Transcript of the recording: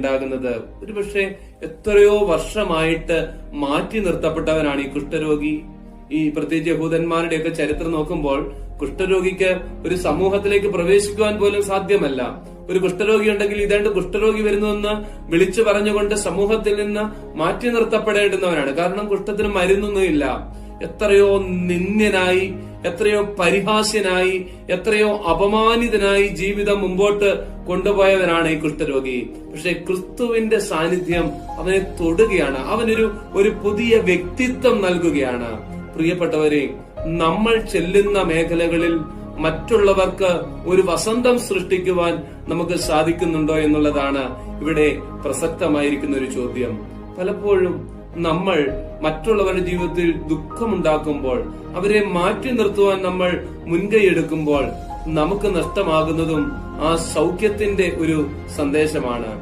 ഉണ്ടാകുന്നത്. ഒരുപക്ഷെ എത്രയോ വർഷമായിട്ട് മാറ്റി നിർത്തപ്പെട്ടവനാണ് ഈ കുഷ്ഠരോഗി. ഈ പ്രത്യേകിച്ച് യഹൂദന്മാരുടെയൊക്കെ ചരിത്രം നോക്കുമ്പോൾ കുഷ്ഠരോഗിക്ക് ഒരു സമൂഹത്തിലേക്ക് പ്രവേശിക്കുവാൻ പോലും സാധ്യമല്ല. ഒരു കുഷ്ഠരോഗി ഉണ്ടെങ്കിൽ ഇതാണ്ട് കുഷ്ഠരോഗി വരുന്നുവെന്ന് വിളിച്ചു പറഞ്ഞുകൊണ്ട് സമൂഹത്തിൽ നിന്ന് മാറ്റി നിർത്തപ്പെടേണ്ടുന്നവനാണ്. കാരണം കുഷ്ഠത്തിന് മരുന്നൊന്നുമില്ല. എത്രയോ നിന്ദ്യനായി എത്രയോ പരിഹാസ്യനായി എത്രയോ അപമാനിതനായി ജീവിതം മുമ്പോട്ട് കൊണ്ടുപോയവനാണ് ഈ കുഷ്ഠരോഗി. പക്ഷെ ക്രിസ്തുവിന്റെ സാന്നിധ്യം അവനെ തൊടുകയാണ്. അവനൊരു ഒരു പുതിയ വ്യക്തിത്വം നൽകുകയാണ്. പ്രിയപ്പെട്ടവരെ നമ്മൾ ചെല്ലുന്ന മേഖലകളിൽ മറ്റുള്ളവർക്ക് ഒരു വസന്തം സൃഷ്ടിക്കുവാൻ നമുക്ക് സാധിക്കുന്നുണ്ടോ എന്നുള്ളതാണ് ഇവിടെ പ്രസക്തമായിരിക്കുന്ന ഒരു ചോദ്യം. പലപ്പോഴും നമ്മൾ മറ്റുള്ളവരുടെ ജീവിതത്തിൽ ദുഃഖമുണ്ടാക്കുമ്പോൾ അവരെ മാറ്റി നിർത്തുവാൻ നമ്മൾ മുൻകൈയെടുക്കുമ്പോൾ നമുക്ക് നഷ്ടമാകുന്നതും ആ സൗഖ്യത്തിന്റെ ഒരു സന്ദേശമാണ്.